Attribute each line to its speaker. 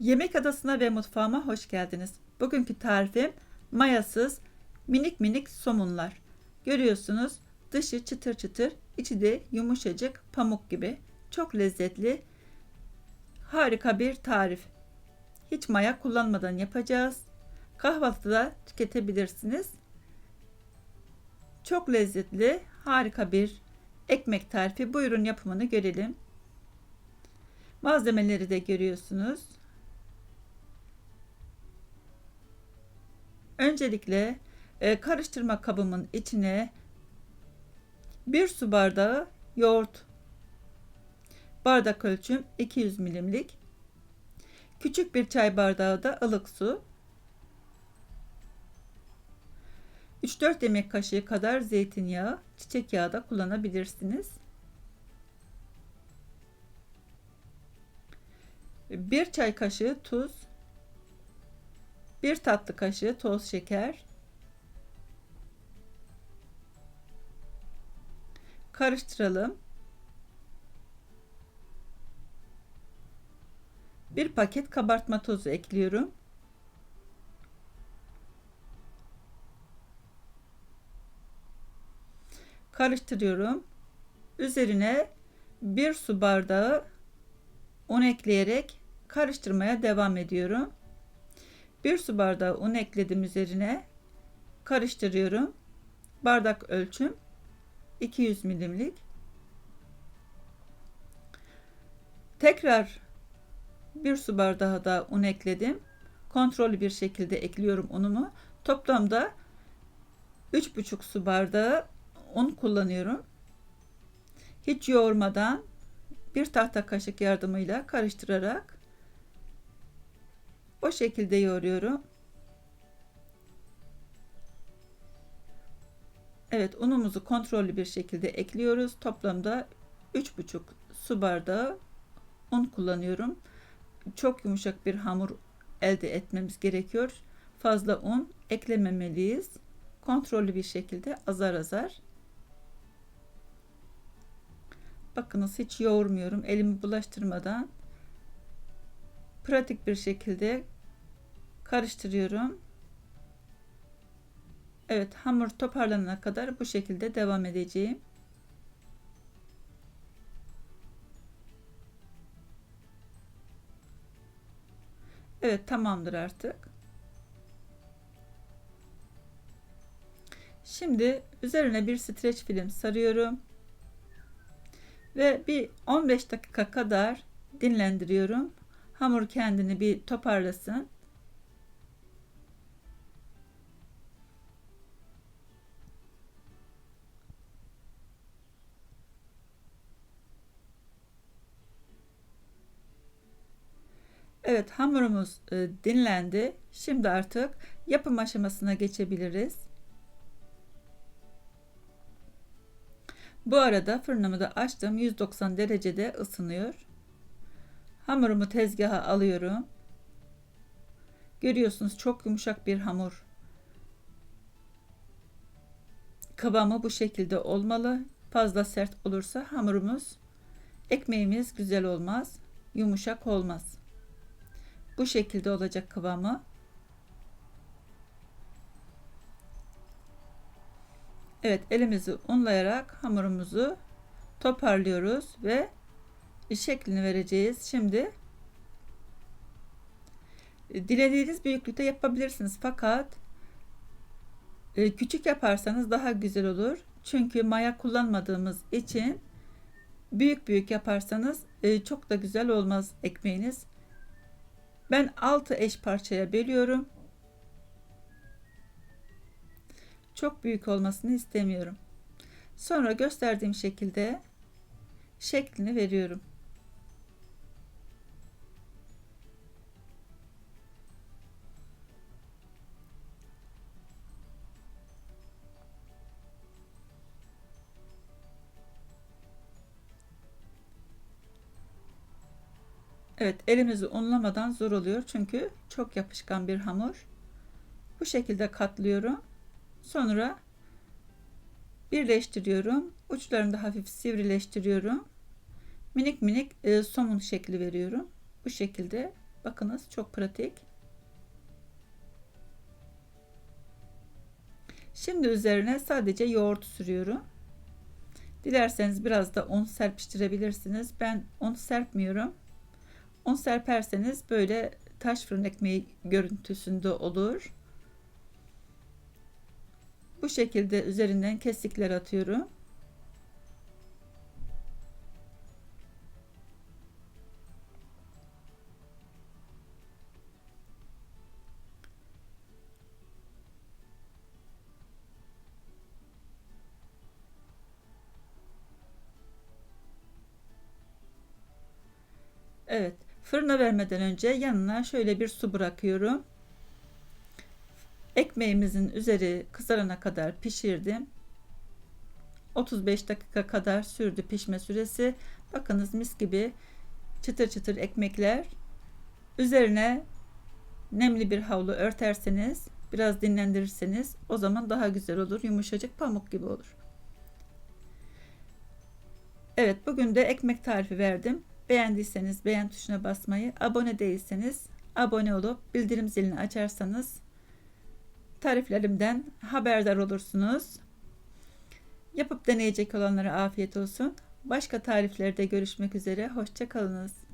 Speaker 1: Yemek adasına ve mutfağıma hoş geldiniz. Bugünkü tarifim mayasız minik minik somunlar. Görüyorsunuz dışı çıtır çıtır, içi de yumuşacık pamuk gibi. Çok lezzetli, harika bir tarif. Hiç maya kullanmadan yapacağız. Kahvaltıda tüketebilirsiniz. Çok lezzetli, harika bir ekmek tarifi. Buyurun yapımını görelim. Malzemeleri de görüyorsunuz. Öncelikle e, karıştırma kabımın içine bir su bardağı yoğurt bardak ölçüm 200 milimlik küçük bir çay bardağı da ılık su 3-4 yemek kaşığı kadar zeytinyağı çiçek yağı da kullanabilirsiniz. Bir çay kaşığı tuz 1 tatlı kaşığı toz şeker, karıştıralım. Bir paket kabartma tozu ekliyorum. Karıştırıyorum. Üzerine bir su bardağı un ekleyerek karıştırmaya devam ediyorum. 1 su bardağı un ekledim üzerine. Karıştırıyorum. Bardak ölçüm 200 milimlik. Tekrar 1 su bardağı da un ekledim. Kontrollü bir şekilde ekliyorum unumu. Toplamda 3,5 su bardağı un kullanıyorum. Hiç yoğurmadan bir tahta kaşık yardımıyla karıştırarak o şekilde yoğuruyorum. Evet unumuzu kontrollü bir şekilde ekliyoruz. Toplamda 3,5 su bardağı un kullanıyorum. Çok yumuşak bir hamur elde etmemiz gerekiyor. Fazla un eklememeliyiz. Kontrollü bir şekilde azar azar. Bakınız hiç yoğurmuyorum. Elimi bulaştırmadan pratik bir şekilde karıştırıyorum. Evet hamur toparlanana kadar bu şekilde devam edeceğim. Evet tamamdır artık. Şimdi üzerine bir streç film sarıyorum. Ve bir 15 dakika kadar dinlendiriyorum. Hamur kendini bir toparlasın. Evet hamurumuz e, dinlendi. Şimdi artık yapım aşamasına geçebiliriz. Bu arada fırınımı da açtım. 190 derecede ısınıyor. Hamurumu tezgaha alıyorum. Görüyorsunuz çok yumuşak bir hamur. Kıvamı bu şekilde olmalı. Fazla sert olursa hamurumuz, ekmeğimiz güzel olmaz, yumuşak olmaz. Bu şekilde olacak kıvamı. Evet elimizi unlayarak hamurumuzu toparlıyoruz ve şeklini vereceğiz. Şimdi e, dilediğiniz büyüklükte yapabilirsiniz fakat e, küçük yaparsanız daha güzel olur. Çünkü maya kullanmadığımız için büyük büyük yaparsanız e, çok da güzel olmaz ekmeğiniz. Ben 6 eş parçaya bölüyorum. Çok büyük olmasını istemiyorum. Sonra gösterdiğim şekilde şeklini veriyorum. Evet elimizi unlamadan zor oluyor çünkü çok yapışkan bir hamur. Bu şekilde katlıyorum. Sonra birleştiriyorum. Uçlarını da hafif sivrileştiriyorum. Minik minik e, somun şekli veriyorum. Bu şekilde Bakınız çok pratik. Şimdi üzerine sadece yoğurt sürüyorum. Dilerseniz biraz da un serpiştirebilirsiniz. Ben un serpmiyorum. Un serperseniz böyle taş fırın ekmeği görüntüsünde olur. Bu şekilde üzerinden kesikler atıyorum. Fırına vermeden önce yanına şöyle bir su bırakıyorum. Ekmeğimizin üzeri kızarana kadar pişirdim. 35 dakika kadar sürdü pişme süresi. Bakınız mis gibi çıtır çıtır ekmekler. Üzerine nemli bir havlu örterseniz, biraz dinlendirirseniz o zaman daha güzel olur. Yumuşacık pamuk gibi olur. Evet, bugün de ekmek tarifi verdim. Beğendiyseniz beğen tuşuna basmayı, abone değilseniz abone olup bildirim zilini açarsanız tariflerimden haberdar olursunuz. Yapıp deneyecek olanlara afiyet olsun. Başka tariflerde görüşmek üzere. Hoşçakalınız.